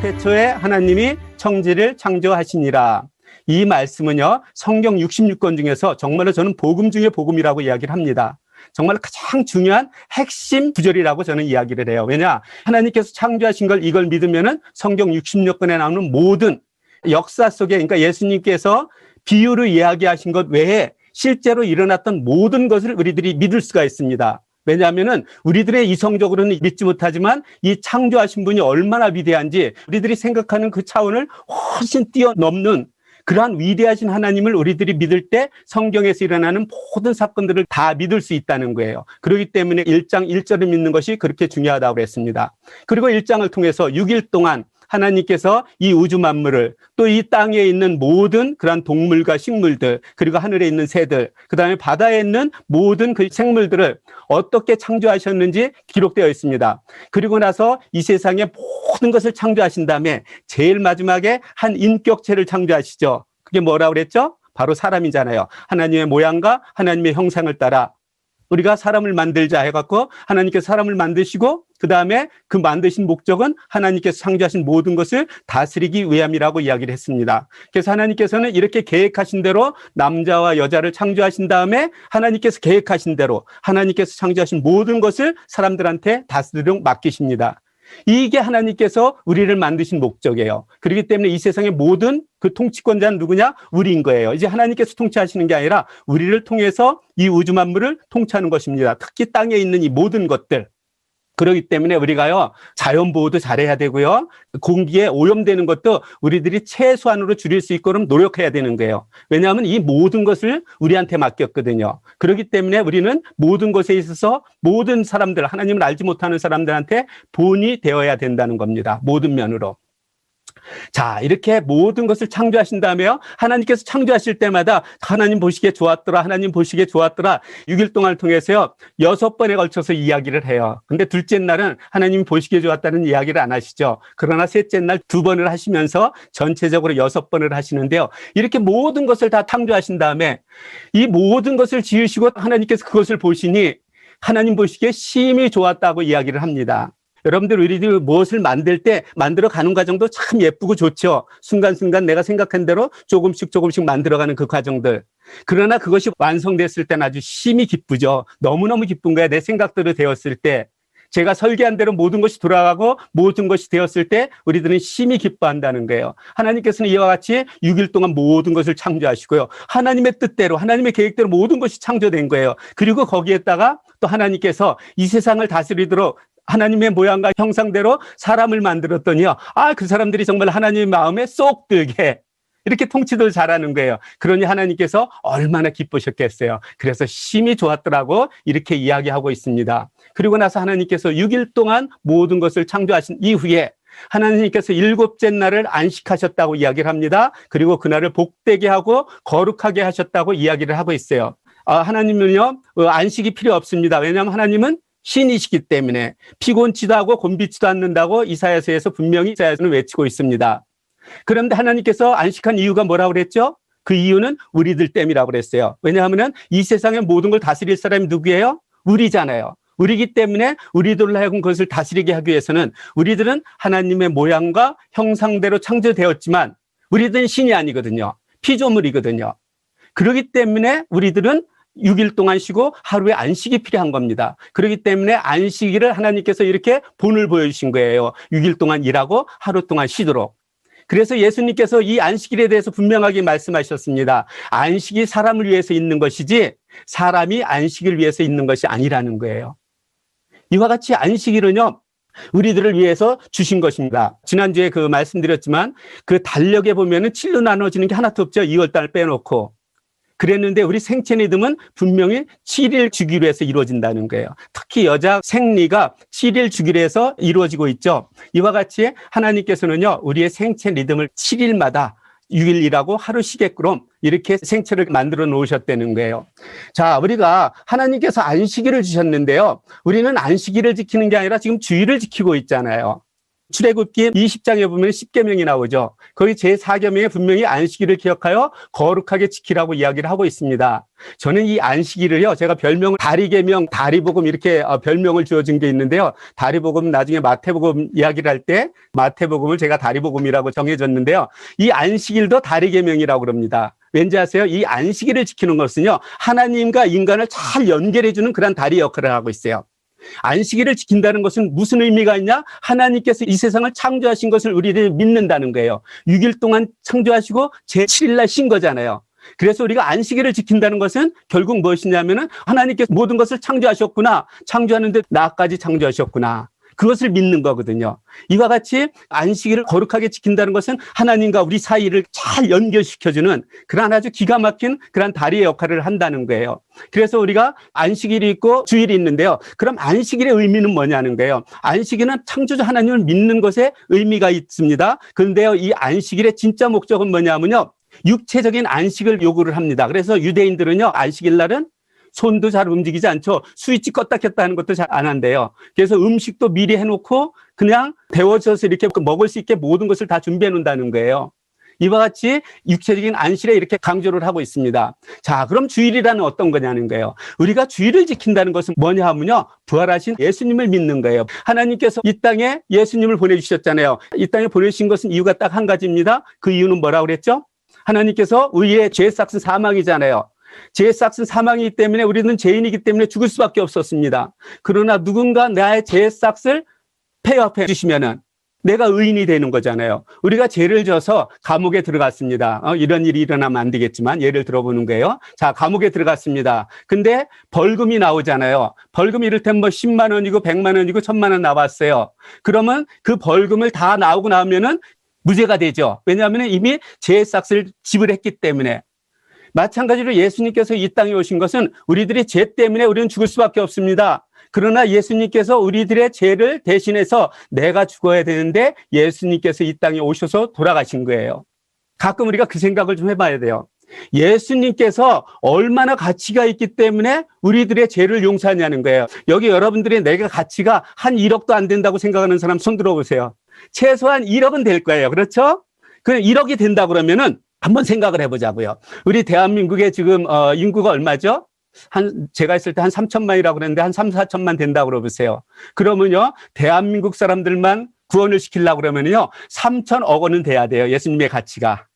태초에 하나님이 청지를 창조하시니라. 이 말씀은요, 성경 66권 중에서 정말로 저는 복음 중에 복음이라고 이야기를 합니다. 정말 가장 중요한 핵심 구절이라고 저는 이야기를 해요. 왜냐? 하나님께서 창조하신 걸 이걸 믿으면은 성경 66권에 나오는 모든 역사 속에, 그러니까 예수님께서 비유를 이야기하신 것 외에 실제로 일어났던 모든 것을 우리들이 믿을 수가 있습니다. 왜냐하면은 우리들의 이성적으로는 믿지 못하지만 이 창조하신 분이 얼마나 위대한지 우리들이 생각하는 그 차원을 훨씬 뛰어넘는 그러한 위대하신 하나님을 우리들이 믿을 때 성경에서 일어나는 모든 사건들을 다 믿을 수 있다는 거예요. 그렇기 때문에 1장 1절을 믿는 것이 그렇게 중요하다고 그랬습니다. 그리고 1장을 통해서 6일 동안 하나님께서 이 우주 만물을 또 이 땅에 있는 모든 그러한 동물과 식물들 그리고 하늘에 있는 새들 그 다음에 바다에 있는 모든 그 생물들을 어떻게 창조하셨는지 기록되어 있습니다. 그리고 나서 이 세상의 모든 것을 창조하신 다음에 제일 마지막에 한 인격체를 창조하시죠. 그게 뭐라고 그랬죠? 바로 사람이잖아요. 하나님의 모양과 하나님의 형상을 따라 우리가 사람을 만들자 해갖고 하나님께서 사람을 만드시고 그 다음에 그 만드신 목적은 하나님께서 창조하신 모든 것을 다스리기 위함이라고 이야기를 했습니다. 그래서 하나님께서는 이렇게 계획하신 대로 남자와 여자를 창조하신 다음에 하나님께서 계획하신 대로 하나님께서 창조하신 모든 것을 사람들한테 다스리도록 맡기십니다. 이게 하나님께서 우리를 만드신 목적이에요. 그렇기 때문에 이 세상의 모든 그 통치권자는 누구냐? 우리인 거예요. 이제 하나님께서 통치하시는 게 아니라 우리를 통해서 이 우주 만물을 통치하는 것입니다. 특히 땅에 있는 이 모든 것들. 그렇기 때문에 우리가요, 자연 보호도 잘해야 되고요, 공기에 오염되는 것도 우리들이 최소한으로 줄일 수 있도록 노력해야 되는 거예요. 왜냐하면 이 모든 것을 우리한테 맡겼거든요. 그렇기 때문에 우리는 모든 것에 있어서 모든 사람들, 하나님을 알지 못하는 사람들한테 본이 되어야 된다는 겁니다. 모든 면으로. 자, 이렇게 모든 것을 창조하신 다음에요. 하나님께서 창조하실 때마다 하나님 보시기에 좋았더라. 하나님 보시기에 좋았더라. 6일 동안을 통해서요. 여섯 번에 걸쳐서 이야기를 해요. 근데 둘째 날은 하나님이 보시기에 좋았다는 이야기를 안 하시죠. 그러나 셋째 날 두 번을 하시면서 전체적으로 여섯 번을 하시는데요. 이렇게 모든 것을 다 창조하신 다음에 이 모든 것을 지으시고 하나님께서 그것을 보시니 하나님 보시기에 심히 좋았다고 이야기를 합니다. 여러분들 우리들이 무엇을 만들 때 만들어 가는 과정도 참 예쁘고 좋죠. 순간순간 내가 생각한 대로 조금씩 조금씩 만들어가는 그 과정들. 그러나 그것이 완성됐을 때는 아주 심히 기쁘죠. 너무너무 기쁜 거야. 내 생각대로 되었을 때. 제가 설계한 대로 모든 것이 돌아가고 모든 것이 되었을 때 우리들은 심히 기뻐한다는 거예요. 하나님께서는 이와 같이 6일 동안 모든 것을 창조하시고요. 하나님의 뜻대로 하나님의 계획대로 모든 것이 창조된 거예요. 그리고 거기에다가 또 하나님께서 이 세상을 다스리도록 하나님의 모양과 형상대로 사람을 만들었더니요. 아, 그 사람들이 정말 하나님의 마음에 쏙 들게 이렇게 통치들 잘하는 거예요. 그러니 하나님께서 얼마나 기쁘셨겠어요. 그래서 심히 좋았더라고 이렇게 이야기하고 있습니다. 그리고 나서 하나님께서 6일 동안 모든 것을 창조하신 이후에 하나님께서 일곱째 날을 안식하셨다고 이야기를 합니다. 그리고 그날을 복되게 하고 거룩하게 하셨다고 이야기를 하고 있어요. 아, 하나님은요, 어, 안식이 필요 없습니다. 왜냐하면 하나님은 신이시기 때문에 피곤치도 하고 곤비치도 않는다고 이사야서에서 분명히 이사야서는 외치고 있습니다. 그런데 하나님께서 안식한 이유가 뭐라고 그랬죠? 그 이유는 우리들 때문이라고 그랬어요. 왜냐하면 이 세상의 모든 걸 다스릴 사람이 누구예요? 우리잖아요. 우리기 때문에 우리들로 하여금 그것을 다스리게 하기 위해서는 우리들은 하나님의 모양과 형상대로 창조되었지만 우리들은 신이 아니거든요. 피조물이거든요. 그렇기 때문에 우리들은 6일 동안 쉬고 하루에 안식이 필요한 겁니다. 그렇기 때문에 안식일을 하나님께서 이렇게 본을 보여주신 거예요. 6일 동안 일하고 하루 동안 쉬도록. 그래서 예수님께서 이 안식일에 대해서 분명하게 말씀하셨습니다. 안식이 사람을 위해서 있는 것이지 사람이 안식을 위해서 있는 것이 아니라는 거예요. 이와 같이 안식일은요, 우리들을 위해서 주신 것입니다. 지난주에 그 말씀드렸지만 그 달력에 보면은 7로 나눠지는 게 하나도 없죠. 2월달 빼놓고. 그랬는데 우리 생체 리듬은 분명히 7일 주기로 해서 이루어진다는 거예요. 특히 여자 생리가 7일 주기로 해서 이루어지고 있죠. 이와 같이 하나님께서는요, 우리의 생체 리듬을 7일마다 6일이라고 하루 쉬게끔 이렇게 생체를 만들어 놓으셨다는 거예요. 자, 우리가 하나님께서 안식일을 주셨는데요. 우리는 안식일을 지키는 게 아니라 지금 주일을 지키고 있잖아요. 출애굽기 20장에 보면 10계명이 나오죠. 거기 제4계명에 분명히 안식일을 기억하여 거룩하게 지키라고 이야기를 하고 있습니다. 저는 이 안식일을요. 제가 별명을 다리계명, 다리복음 이렇게 어, 별명을 지어준 게 있는데요. 다리복음 나중에 마태복음 이야기를 할 때 마태복음을 제가 다리복음이라고 정해줬는데요. 이 안식일도 다리계명이라고 그럽니다. 왠지 아세요? 이 안식일을 지키는 것은요. 하나님과 인간을 잘 연결해주는 그런 다리 역할을 하고 있어요. 안식일을 지킨다는 것은 무슨 의미가 있냐? 하나님께서 이 세상을 창조하신 것을 우리들이 믿는다는 거예요. 6일 동안 창조하시고 제7일 날 쉰 거잖아요. 그래서 우리가 안식일을 지킨다는 것은 결국 무엇이냐면은 하나님께서 모든 것을 창조하셨구나. 창조하는데 나까지 창조하셨구나. 그것을 믿는 거거든요. 이와 같이 안식일을 거룩하게 지킨다는 것은 하나님과 우리 사이를 잘 연결시켜주는 그러한 아주 기가 막힌 그러한 다리의 역할을 한다는 거예요. 그래서 우리가 안식일이 있고 주일이 있는데요. 그럼 안식일의 의미는 뭐냐는 거예요. 안식일은 창조주 하나님을 믿는 것에 의미가 있습니다. 그런데요, 이 안식일의 진짜 목적은 뭐냐면요. 육체적인 안식을 요구를 합니다. 그래서 유대인들은요, 안식일 날은 손도 잘 움직이지 않죠. 스위치 껐다 켰다 하는 것도 잘 안 한대요. 그래서 음식도 미리 해놓고 그냥 데워져서 이렇게 먹을 수 있게 모든 것을 다 준비해 놓는다는 거예요. 이와 같이 육체적인 안식에 이렇게 강조를 하고 있습니다. 자, 그럼 주일이라는 어떤 거냐는 거예요. 우리가 주일을 지킨다는 것은 뭐냐 하면요. 부활하신 예수님을 믿는 거예요. 하나님께서 이 땅에 예수님을 보내주셨잖아요. 이 땅에 보내신 것은 이유가 딱 한 가지입니다. 그 이유는 뭐라고 그랬죠? 하나님께서 우리의 죄의 싹은 사망이잖아요. 죄의 싹은 사망이기 때문에 우리는 죄인이기 때문에 죽을 수밖에 없었습니다. 그러나 누군가 나의 죄의 싹을 폐업해 주시면은 내가 의인이 되는 거잖아요. 우리가 죄를 져서 감옥에 들어갔습니다. 어, 이런 일이 일어나면 안 되겠지만 예를 들어보는 거예요. 자, 감옥에 들어갔습니다. 근데 벌금이 나오잖아요. 벌금이 이를테면 뭐 10만 원이고 100만 원이고 1000만 원 나왔어요. 그러면 그 벌금을 다 나오고 나면은 무죄가 되죠. 왜냐하면 이미 죄의 싹을 지불했기 때문에. 마찬가지로 예수님께서 이 땅에 오신 것은 우리들의 죄 때문에 우리는 죽을 수밖에 없습니다. 그러나 예수님께서 우리들의 죄를 대신해서 내가 죽어야 되는데 예수님께서 이 땅에 오셔서 돌아가신 거예요. 가끔 우리가 그 생각을 좀 해봐야 돼요. 예수님께서 얼마나 가치가 있기 때문에 우리들의 죄를 용서하냐는 거예요. 여기 여러분들의 내가 가치가 한 1억도 안 된다고 생각하는 사람 손 들어보세요. 최소한 1억은 될 거예요. 그렇죠? 그 1억이 된다 그러면은 한번 생각을 해보자고요. 우리 대한민국의 지금 어, 인구가 얼마죠? 한 제가 있을 때 한 3천만이라고 그랬는데 한 3, 4천만 된다고 그러보세요. 그러면요. 대한민국 사람들만 구원을 시키려고 그러면요. 3천억 원은 돼야 돼요. 예수님의 가치가.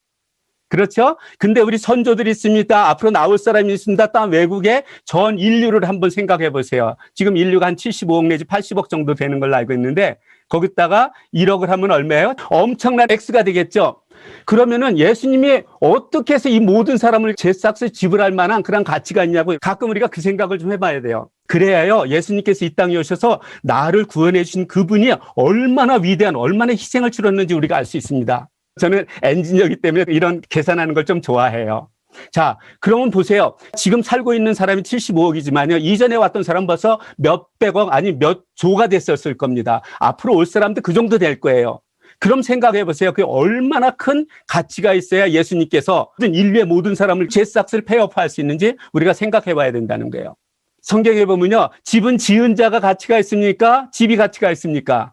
그렇죠? 근데 우리 선조들이 있습니다. 앞으로 나올 사람이 있습니다. 딴 외국에 전 인류를 한번 생각해 보세요. 지금 인류가 한 75억 내지 80억 정도 되는 걸로 알고 있는데 거기다가 1억을 하면 얼마예요? 엄청난 X가 되겠죠? 그러면은 예수님이 어떻게 해서 이 모든 사람을 제 싹을 지불할 만한 그런 가치가 있냐고 가끔 우리가 그 생각을 좀 해봐야 돼요. 그래야요, 예수님께서 이 땅에 오셔서 나를 구원해 주신 그분이 얼마나 위대한, 얼마나 희생을 치렀는지 우리가 알 수 있습니다. 저는 엔지니어이기 때문에 이런 계산하는 걸 좀 좋아해요. 자, 그러면 보세요. 지금 살고 있는 사람이 75억이지만요. 이전에 왔던 사람 벌써 몇백억, 아니 몇 조가 됐었을 겁니다. 앞으로 올 사람도 그 정도 될 거예요. 그럼 생각해 보세요. 그게 얼마나 큰 가치가 있어야 예수님께서 인류의 모든 사람을 제 싹을 폐업할 수 있는지 우리가 생각해 봐야 된다는 거예요. 성경에 보면요. 집은 지은 자가 가치가 있습니까? 집이 가치가 있습니까?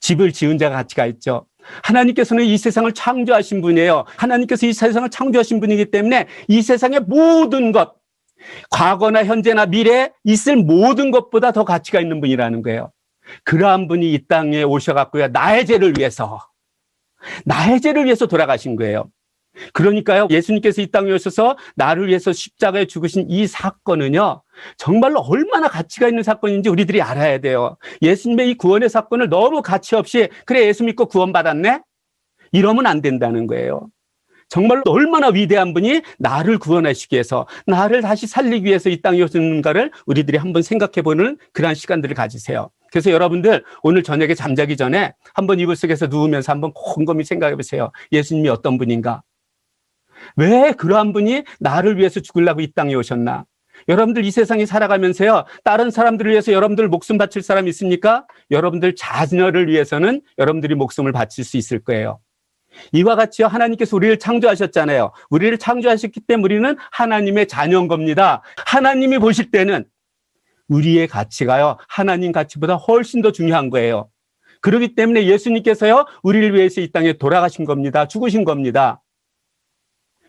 집을 지은 자가 가치가 있죠. 하나님께서는 이 세상을 창조하신 분이에요. 하나님께서 이 세상을 창조하신 분이기 때문에 이 세상의 모든 것, 과거나 현재나 미래에 있을 모든 것보다 더 가치가 있는 분이라는 거예요. 그러한 분이 이 땅에 오셔갖고요. 나의 죄를 위해서, 나의 죄를 위해서 돌아가신 거예요. 그러니까요. 예수님께서 이 땅에 오셔서 나를 위해서 십자가에 죽으신 이 사건은요. 정말로 얼마나 가치가 있는 사건인지 우리들이 알아야 돼요. 예수님의 이 구원의 사건을 너무 가치 없이 그래 예수 믿고 구원받았네? 이러면 안 된다는 거예요. 정말로 얼마나 위대한 분이 나를 구원하시기 위해서 나를 다시 살리기 위해서 이 땅에 오셨는가를 우리들이 한번 생각해 보는 그러한 시간들을 가지세요. 그래서 여러분들 오늘 저녁에 잠자기 전에 한번 이불 속에서 누우면서 한번 곰곰이 생각해 보세요. 예수님이 어떤 분인가? 왜 그러한 분이 나를 위해서 죽으려고 이 땅에 오셨나? 여러분들 이 세상에 살아가면서요, 다른 사람들을 위해서 여러분들 목숨 바칠 사람 있습니까? 여러분들 자녀를 위해서는 여러분들이 목숨을 바칠 수 있을 거예요. 이와 같이요, 하나님께서 우리를 창조하셨잖아요. 우리를 창조하셨기 때문에 우리는 하나님의 자녀인 겁니다. 하나님이 보실 때는 우리의 가치가요, 하나님 가치보다 훨씬 더 중요한 거예요. 그렇기 때문에 예수님께서요, 우리를 위해서 이 땅에 돌아가신 겁니다. 죽으신 겁니다.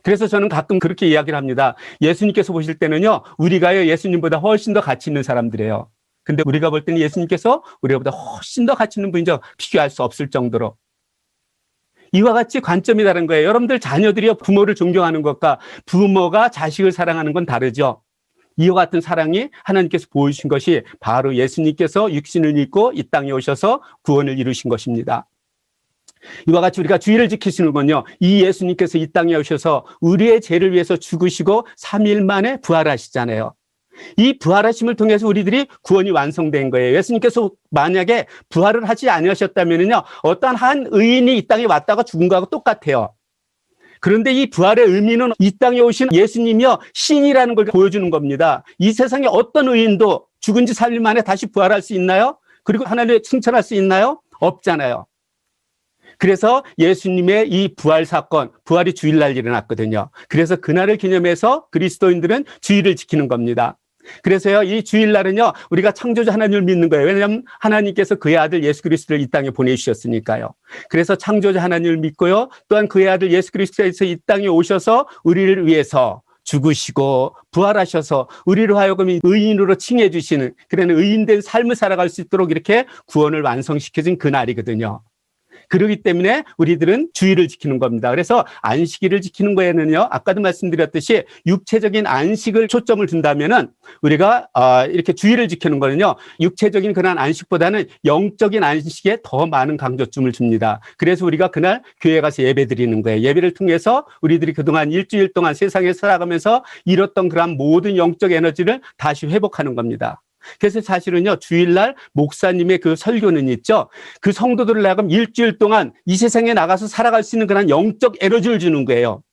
그래서 저는 가끔 그렇게 이야기를 합니다. 예수님께서 보실 때는요, 우리가요, 예수님보다 훨씬 더 가치 있는 사람들이에요. 근데 우리가 볼 때는 예수님께서 우리보다 훨씬 더 가치 있는 분이죠. 비교할 수 없을 정도로. 이와 같이 관점이 다른 거예요. 여러분들 자녀들이요, 부모를 존경하는 것과 부모가 자식을 사랑하는 건 다르죠. 이와 같은 사랑이 하나님께서 보여주신 것이 바로 예수님께서 육신을 입고 이 땅에 오셔서 구원을 이루신 것입니다. 이와 같이 우리가 주의를 지키시는 건요. 이 예수님께서 이 땅에 오셔서 우리의 죄를 위해서 죽으시고 3일 만에 부활하시잖아요. 이 부활하심을 통해서 우리들이 구원이 완성된 거예요. 예수님께서 만약에 부활을 하지 아니하셨다면요. 어떠한 한 의인이 이 땅에 왔다가 죽은 거하고 똑같아요. 그런데 이 부활의 의미는 이 땅에 오신 예수님이요. 신이라는 걸 보여주는 겁니다. 이 세상에 어떤 의인도 죽은 지 3일 만에 다시 부활할 수 있나요? 그리고 하나님을 칭찬할 수 있나요? 없잖아요. 그래서 예수님의 이 부활 사건, 부활이 주일날 일어났거든요. 그래서 그날을 기념해서 그리스도인들은 주일을 지키는 겁니다. 그래서요, 이 주일날은요, 우리가 창조주 하나님을 믿는 거예요. 왜냐하면 하나님께서 그의 아들 예수 그리스도를 이 땅에 보내주셨으니까요. 그래서 창조주 하나님을 믿고요, 또한 그의 아들 예수 그리스도에서 이 땅에 오셔서 우리를 위해서 죽으시고 부활하셔서 우리로 하여금 의인으로 칭해 주시는 그런 의인된 삶을 살아갈 수 있도록 이렇게 구원을 완성시켜준 그날이거든요. 그러기 때문에 우리들은 주의를 지키는 겁니다. 그래서 안식일을 지키는 거에는요, 아까도 말씀드렸듯이 육체적인 안식을 초점을 둔다면은 우리가 어, 이렇게 주의를 지키는 거는요, 육체적인 그런 안식보다는 영적인 안식에 더 많은 강조점을 줍니다. 그래서 우리가 그날 교회 가서 예배 드리는 거예요. 예배를 통해서 우리들이 그동안 일주일 동안 세상에 살아가면서 잃었던 그런 모든 영적 에너지를 다시 회복하는 겁니다. 그래서 사실은요, 주일날 목사님의 그 설교는 있죠. 그 성도들을 하여금 일주일 동안 이 세상에 나가서 살아갈 수 있는 그런 영적 에너지를 주는 거예요.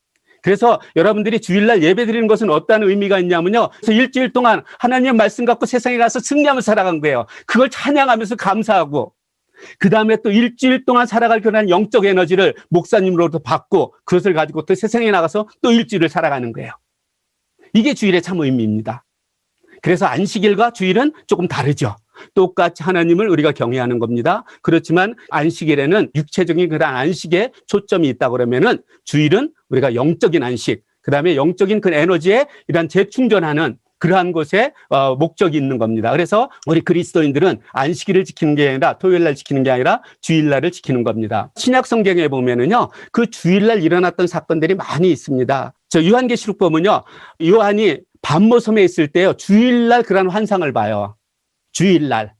그래서 여러분들이 주일날 예배 드리는 것은 어떤 의미가 있냐면요. 그래서 일주일 동안 하나님의 말씀 갖고 세상에 가서 승리하며 살아간 거예요. 그걸 찬양하면서 감사하고. 그 다음에 또 일주일 동안 살아갈 그런 영적 에너지를 목사님으로부터 받고 그것을 가지고 또 세상에 나가서 또 일주일을 살아가는 거예요. 이게 주일의 참 의미입니다. 그래서 안식일과 주일은 조금 다르죠. 똑같이 하나님을 우리가 경외하는 겁니다. 그렇지만 안식일에는 육체적인 그런 안식에 초점이 있다 그러면은 주일은 우리가 영적인 안식, 그 다음에 영적인 그 에너지에 이런 재충전하는 그러한 곳에 어, 목적이 있는 겁니다. 그래서 우리 그리스도인들은 안식일을 지키는 게 아니라 토요일 날 지키는 게 아니라 주일날을 지키는 겁니다. 신약 성경에 보면은요, 그 주일날 일어났던 사건들이 많이 있습니다. 저 요한계시록 보면요, 요한이 반모섬에 있을 때요, 주일날 그런 환상을 봐요. 주일날.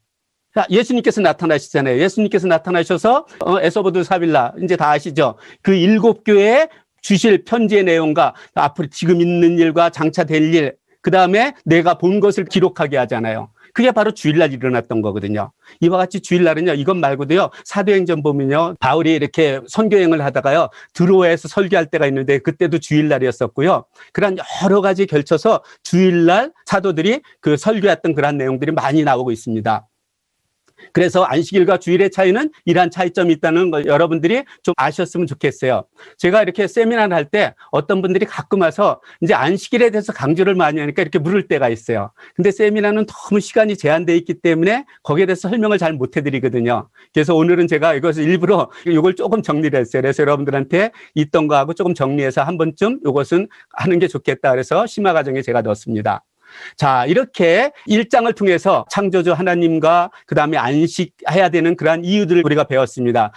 자, 예수님께서 나타나시잖아요. 예수님께서 나타나셔서, 어, 에서보드 사빌라, 이제 다 아시죠? 그 일곱 교회에 주실 편지의 내용과 앞으로 지금 있는 일과 장차 될 일, 그 다음에 내가 본 것을 기록하게 하잖아요. 그게 바로 주일날 일어났던 거거든요. 이와 같이 주일날은요, 이것 말고도요, 사도행전 보면요, 바울이 이렇게 선교행을 하다가요, 드로에서 설교할 때가 있는데, 그때도 주일날이었었고요. 그런 여러 가지 결쳐서 주일날 사도들이 그 설교했던 그런 내용들이 많이 나오고 있습니다. 그래서 안식일과 주일의 차이는 이러한 차이점이 있다는 걸 여러분들이 좀 아셨으면 좋겠어요. 제가 이렇게 세미나를 할 때 어떤 분들이 가끔 와서 이제 안식일에 대해서 강조를 많이 하니까 이렇게 물을 때가 있어요. 근데 세미나는 너무 시간이 제한되어 있기 때문에 거기에 대해서 설명을 잘 못 해드리거든요. 그래서 오늘은 제가 이것을 일부러 이걸 조금 정리를 했어요. 그래서 여러분들한테 있던 거하고 조금 정리해서 한 번쯤 이것은 하는 게 좋겠다. 그래서 심화 과정에 제가 넣었습니다. 자, 이렇게 일장을 통해서 창조주 하나님과 그 다음에 안식해야 되는 그러한 이유들을 우리가 배웠습니다.